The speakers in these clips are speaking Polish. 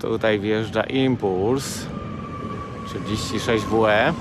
Tutaj wjeżdża Impuls 36WE.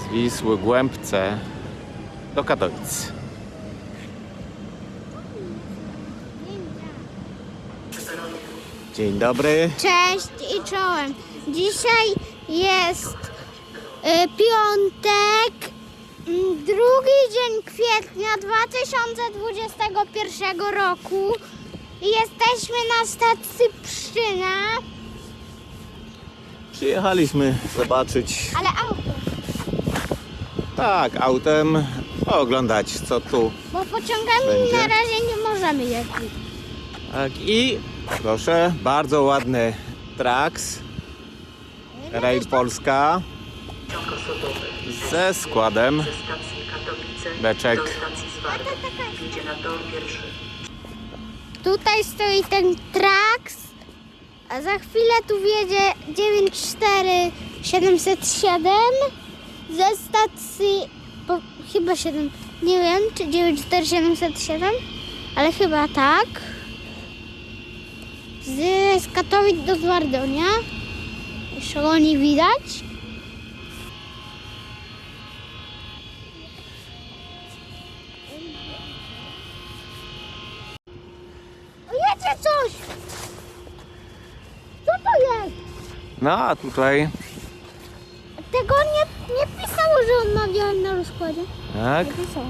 Z Wisły Głębce do Katowic. Dzień dobry. Cześć i czołem. Dzisiaj jest y, piątek, drugi dzień kwietnia 2021 roku. Jesteśmy na stacji Pszczyna, Przyjechaliśmy zobaczyć, ale auto, tak, autem, oglądać co tu. bo pociągami Będzie? na razie nie możemy jeździć. Tak i proszę, bardzo ładny Trax Rail Polska Pociąg osobowy ze składem Beczek. Tutaj stoi ten Trax, a za chwilę tu wjedzie 94707 ze stacji, po, chyba 7, nie wiem czy 94707, ale chyba tak. Z, z Katowic do Zwardonia. Jeszcze go nie widać. No a tutaj, Tego nie, nie pisało, że on ma wjechać na rozkładzie. tak, Nie pisało.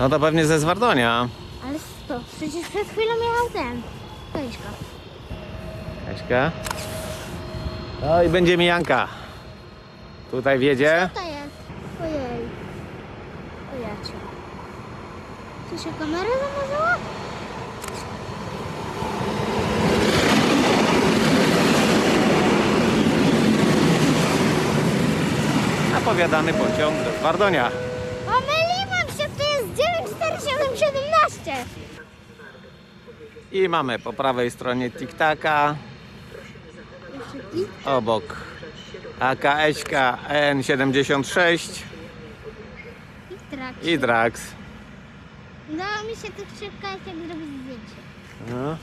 no to pewnie ze Zwardonia. Ale to, przecież przed chwilą jechał ten. Kaśka. Kaśka. No i będzie mijanka. Tutaj wjedzie. Co to jest? Ojej. Ojacie. Co się kamera zamazała? Zapowiadany pociąg do Zwardonia. Pomyliłam się, to jest 94717. I mamy po prawej stronie Tiktaka, obok AKS N76 I trak. i Drax. Udało mi się tych szybkach jak zrobić zdjęcie. No.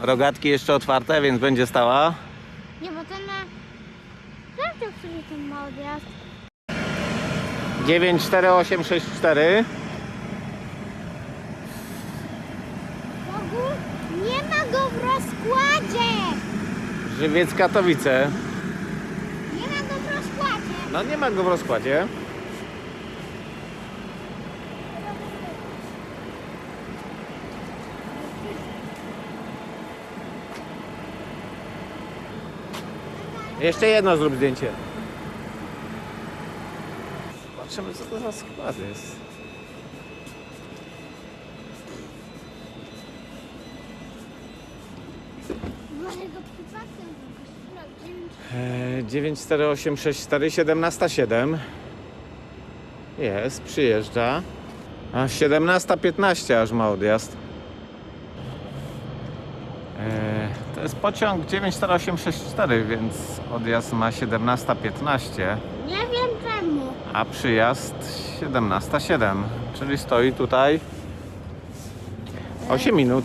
Rogatki jeszcze otwarte, więc będzie stała. Nie, bo ten Sprawdź, który ten ma odjazd. 94864. Bogu, nie ma go w rozkładzie! Żywiec Katowice. Nie ma go w rozkładzie! No nie ma go w rozkładzie. Jeszcze jedno zrób zdjęcie. Zobaczymy co to za skład jest. Może go przypadkiem jakoś E, 94864 177 jest, przyjeżdża. A 17.15 aż ma odjazd. E, to jest pociąg 94864, więc odjazd ma 17.15, Nie wiem czemu. a przyjazd 17.07, czyli stoi tutaj 8 minut.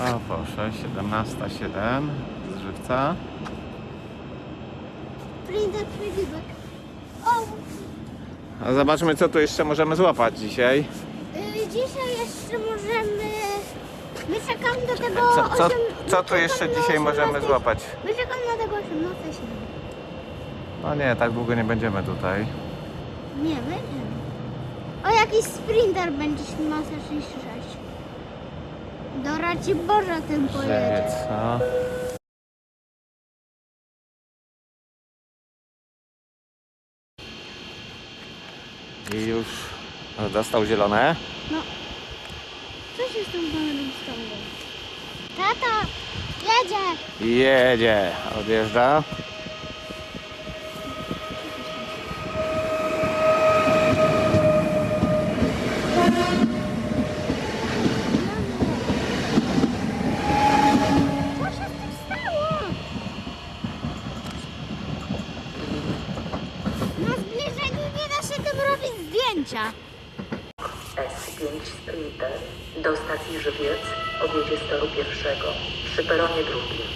O proszę, 17.07 z żywca. O! A zobaczmy co tu jeszcze możemy złapać dzisiaj. Dzisiaj jeszcze możemy... My czekamy do tego... Co, co, osiem- co my tu czekamy jeszcze dzisiaj 18. możemy złapać? My czekamy na tego 18 No nie, tak długo nie będziemy tutaj. Nie, będziemy. O, jakiś sprinter będzie masa 36. Do Raci Boża ten pojedzie. No. I już dostał zielone. No. Co się z tą kamerą stało? Tata, jedzie! Jedzie, odjeżdża. Co się z tym stało? Na zbliżeniu nie da się tego zdjęcia. S5 Sprinter do stacji Żywiec odjedzie z toru pierwszego przy peronie drugim.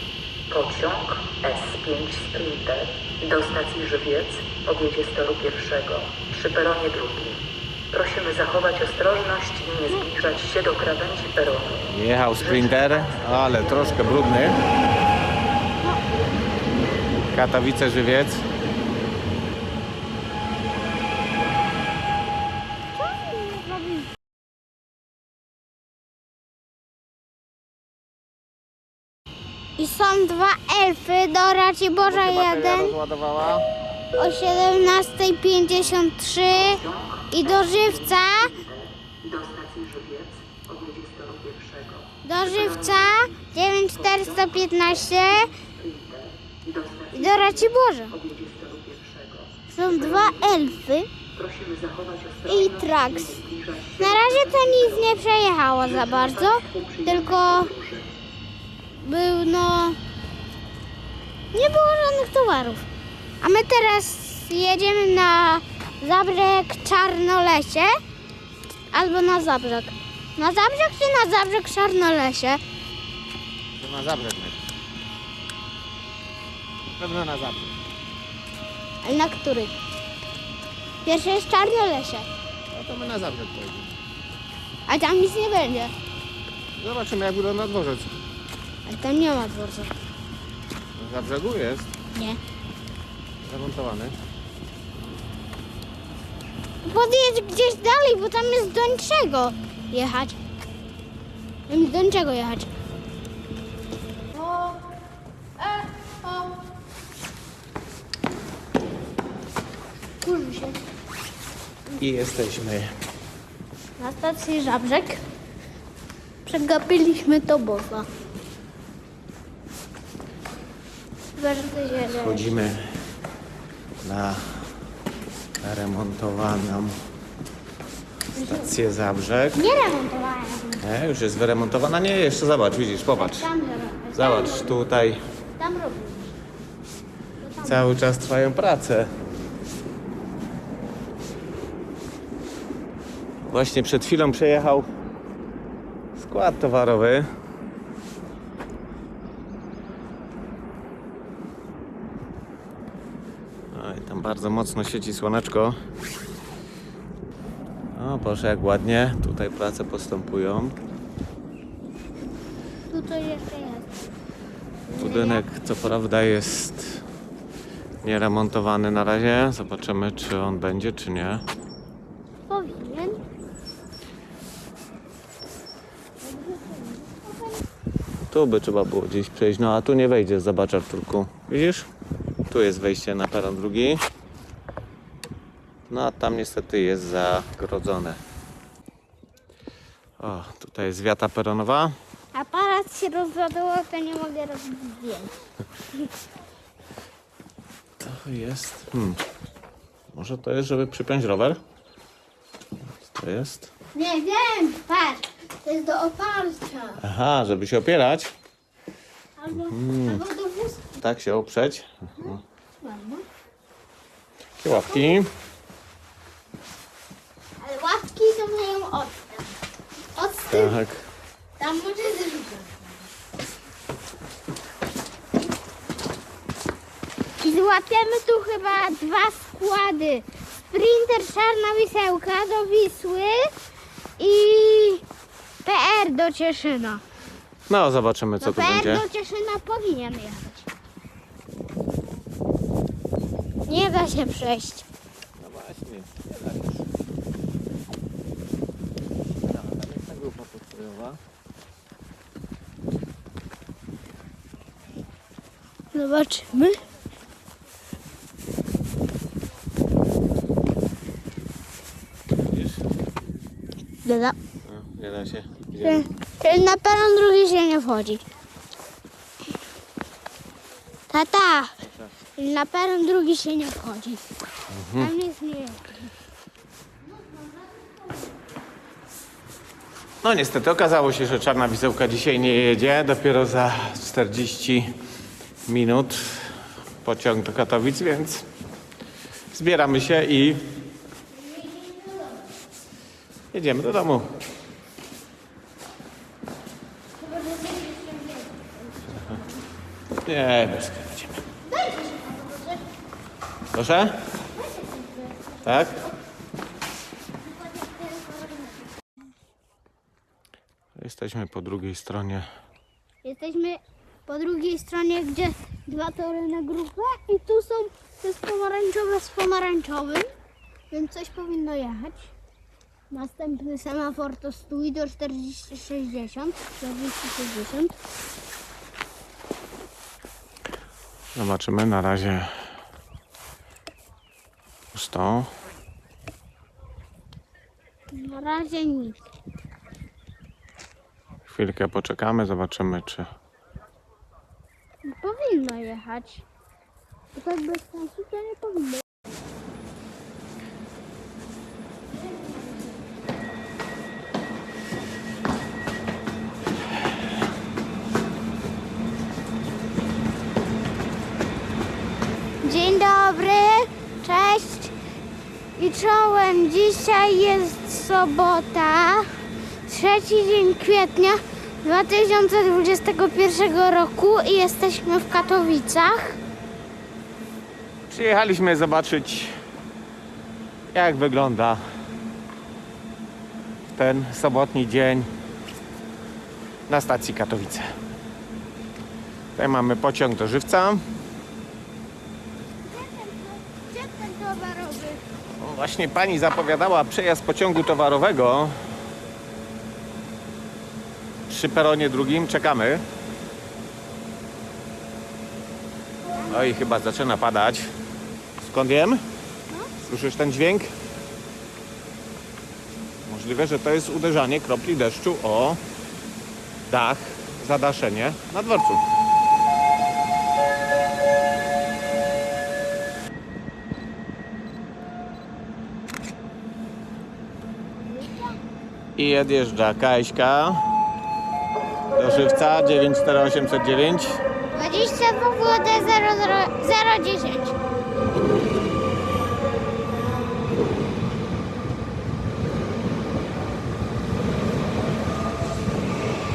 Pociąg S5 Sprinter do stacji Żywiec odjedzie z toru pierwszego przy peronie drugim. Prosimy zachować ostrożność i nie zbliżać się do krawędzi peronu. Jechał sprinter, ale troszkę brudny. Katowice Żywiec. Dwa elfy. Do Raciborza 1 rozładowała. o 17.53 i do Żywca, Do Żywca. 9415 Sprinter do stacji i do Raciborza. Są dwa elfy. I się Na razie to nic nie przejechało za bardzo, tylko był no... Nie było żadnych towarów. A my teraz jedziemy na Zabrzeg Czarnolesie albo na Zabrzeg. Na Zabrzeg czy na Zabrzeg Czarnolesie? To na zabrzeg. Pewno na zabrzeg. Ale na który? Pierwszy jest Czarnolesie, No to my na zabrzeg pojedziemy. a tam nic nie będzie. Zobaczymy jak wygląda dworzec. Ale tam nie ma dworca. Na brzegu jest Nie. zamontowany. Podjedź gdzieś dalej, bo tam jest do niczego jechać. Tam jest do niczego jechać. O, e, o. Kurzy się. I jesteśmy. Na stacji Żabrzek przegapiliśmy to źle. Wchodzimy na remontowaną stację Zabrzeg. Nie remontowałem. Nie, już jest wyremontowana. Nie, jeszcze zobacz, widzisz, popatrz. Tam, Zobacz, tutaj tam cały czas trwają prace. Właśnie przed chwilą przejechał skład towarowy. Bardzo mocno sieci słoneczko. O, proszę jak ładnie. Tutaj prace postępują. Tu to jeszcze jest. Budynek co prawda jest nieremontowany na razie. Zobaczymy czy on będzie czy nie. Powinien. Tu by trzeba było gdzieś przejść, no a tu nie wejdzie, zobacz Arturku. Widzisz? Tu jest wejście na peron drugi. No a tam niestety jest zagrodzone. O, tutaj jest wiata peronowa. Aparat się rozładował, to nie mogę robić zdjęć. To jest... Hmm. Może to jest, żeby przypiąć rower? Co to jest? Nie wiem, patrz, to jest do oparcia. Aha, żeby się opierać. Albo, albo do wózka. Tak się oprzeć. Łapki. Ale łapki to mają odstęp. Odstęp Tak. tam może. I złapiemy tu chyba dwa składy. Sprinter Czarna Wisełka do Wisły i PR do Cieszyna. No, zobaczymy co No tu PR będzie. do Cieszyna powinien jechać. Nie da się przejść. No właśnie, nie da się. No, tam jest ta grupa podstawowa. Zobaczymy. Widzisz? Doda. No, nie da się. Idziemy. Na peron drugi się nie wchodzi. Tata, na peron drugi się nie wchodzi. Tam jest nie. No niestety okazało się, że czarna wisełka dzisiaj nie jedzie. Dopiero za 40 minut pociąg do Katowic, więc zbieramy się i Jedziemy do domu. Nie, bez tego. Proszę? Tak? Jesteśmy po drugiej stronie. Jesteśmy po drugiej stronie, gdzie dwa tory na grupę i tu są to jest pomarańczowe z pomarańczowym, więc coś powinno jechać. Następny semafor to stój do 40, 60, 40, 60. Zobaczymy na razie pusto. Na razie nic. Chwilkę poczekamy, zobaczymy czy Jechać. Tak bez sensu to nie powinno. Dzień dobry, cześć i czołem. Dzisiaj jest sobota, trzeci dzień kwietnia 2021 roku i jesteśmy w Katowicach. Przyjechaliśmy zobaczyć, jak wygląda ten sobotni dzień na stacji Katowice. Tutaj mamy pociąg do Żywca. Gdzie ten towarowy? Właśnie pani zapowiadała przejazd pociągu towarowego przy peronie drugim. Czekamy. No i chyba zaczyna padać. Skąd wiem? Słyszysz ten dźwięk? Możliwe, że to jest uderzanie kropli deszczu o dach, zadaszenie na dworcu. I odjeżdża Kaśka do Żywca 94809. 20 WWD 0010.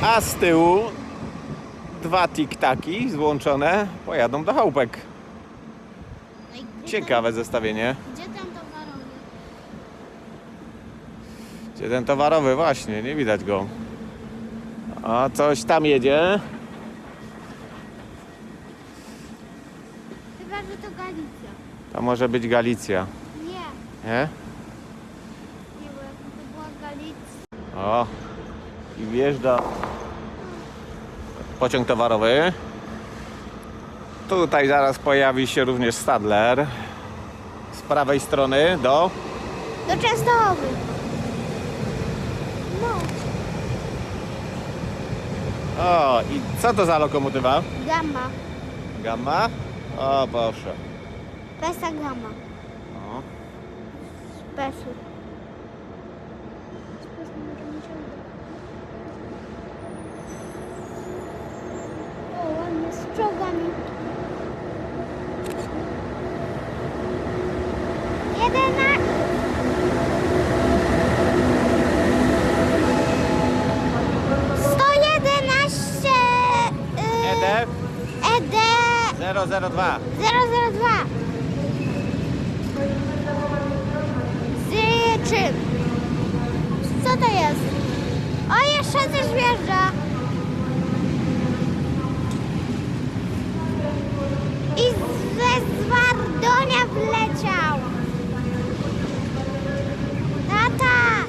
A z tyłu dwa tiktaki złączone pojadą do chałupek. No Ciekawe zestawienie. Gdzie ten towarowy? Gdzie ten towarowy właśnie, nie widać go. A coś tam jedzie. Chyba, że to Galicja. To może być Galicja, Nie, nie? nie, bo jakby to była Galicja. O, i wjeżdża pociąg towarowy. Tutaj zaraz pojawi się również Stadler. Z prawej strony do Do Częstochowy. No, O, i co to za lokomotywa? gamma. Gamma? O, proszę. Pesa gamma. O. Spesu. O, ładnie z czołgami. Jedyna... Sto jedenaście... ED ED 002. 002 Z czym? Co to jest? O, jeszcze coś wjeżdża. I ze Zwardonia wleciał. Tata!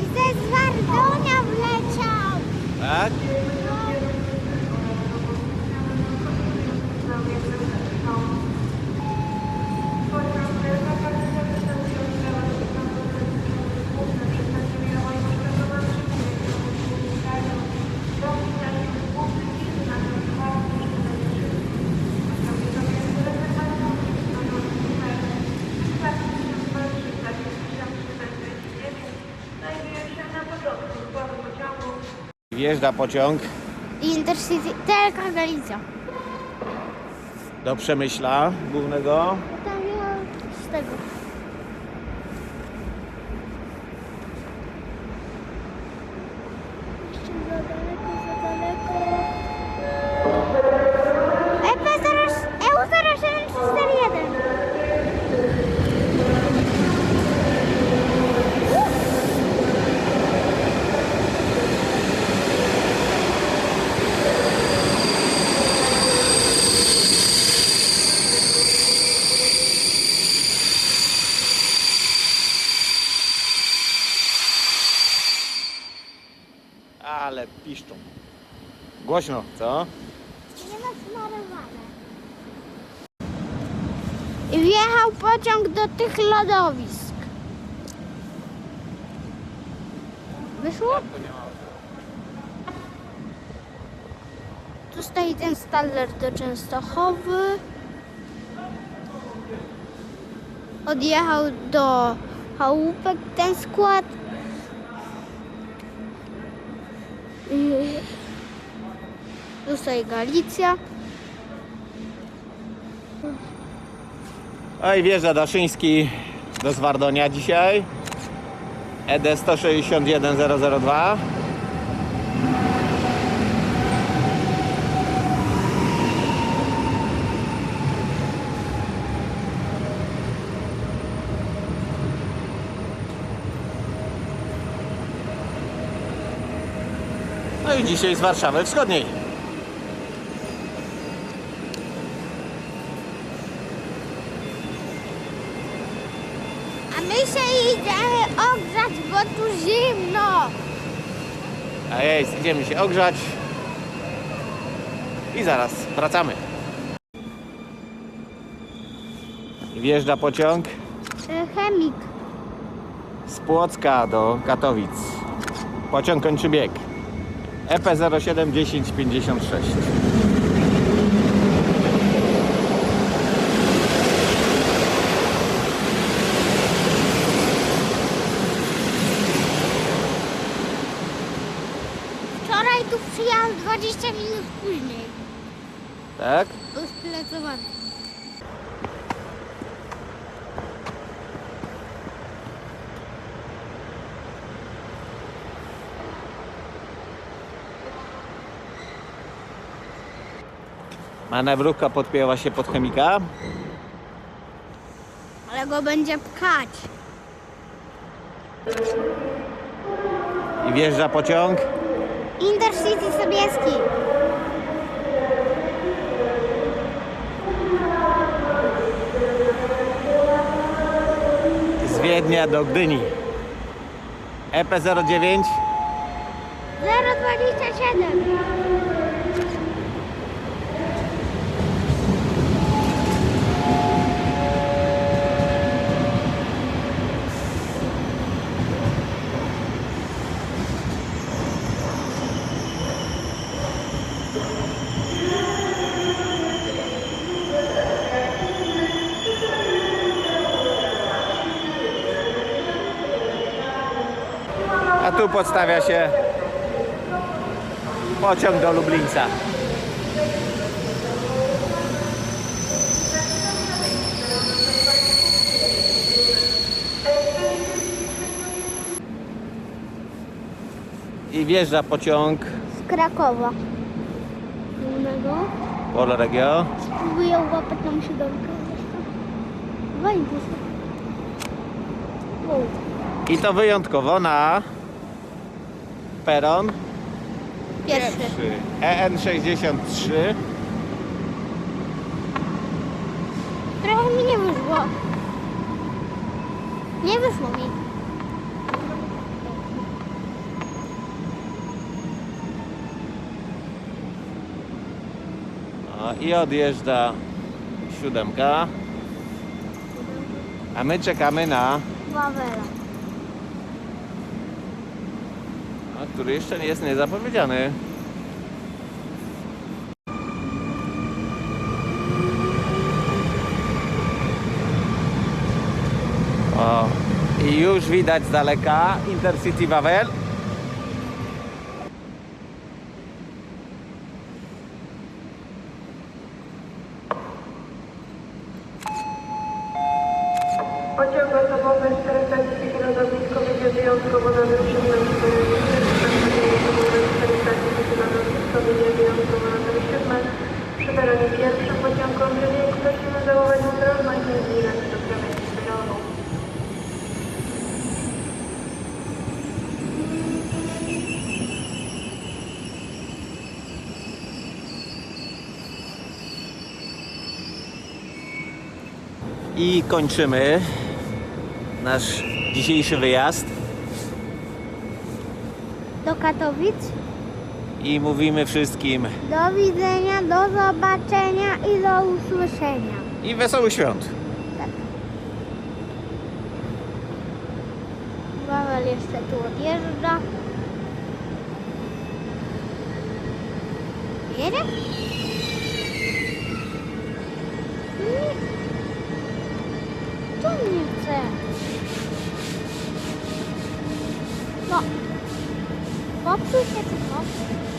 I ze Zwardonia wleciał. Tak? Wjeżdża pociąg Intercity, Telka Galicja. do Przemyśla głównego. Tam ja z tego. Piszczą. Głośno, co? Nie ma smarowane. I wjechał pociąg do tych lodowisk. Wyszło? Tu stoi ten staler do Częstochowy. Odjechał do chałupek ten skład. Stoi Galicja. Oj, wjeżdża Daszyński do Zwardonia dzisiaj. E ED 161002. dzisiaj z Warszawy Wschodniej. A my się idziemy ogrzać, bo tu zimno. A jest, idziemy się ogrzać. I zaraz wracamy. Wjeżdża pociąg E, Chemik. z Płocka do Katowic. Pociąg kończy bieg. E EP 071056. Wczoraj tu przyjechał 20 minut później. Tak? Był splecowany. Manewrówka podpięła się pod chemika. Ale go będzie pchać. I wjeżdża pociąg Intercity Sobieski. z Wiednia do Gdyni. E EP 09 027. tu podstawia się pociąg do Lublińca. I wjeżdża pociąg Z Krakowa. Innego. Polregio. Spróbuję łapać tam siódemkę. Wejdę. I to wyjątkowo na peron Pierwszy. E EN63. Trochę mi nie wyszło. Nie wyszło mi. O, I odjeżdża siódemka. A my czekamy na, Wawela. a który jeszcze nie jest niezapowiedziany. O, i już widać z daleka Intercity Wawel. Pociąg osobowy z stacji Środowisko będzie wyjątkowo na pierwszym miejscu. Środowisko będzie wyjątkowo na tym siódmym. Przy peronie pierwszym pociąg Kądrzewiek prosimy zachować ostrożność i zbliżać do krawędzi peronu. I kończymy nasz dzisiejszy wyjazd. Do Katowic. I mówimy wszystkim Do widzenia, do zobaczenia i do usłyszenia. i wesołych świąt. Wawel jeszcze tu odjeżdża. Jedzie? Nie. Tu nie chce. No. Popsuj się tylko.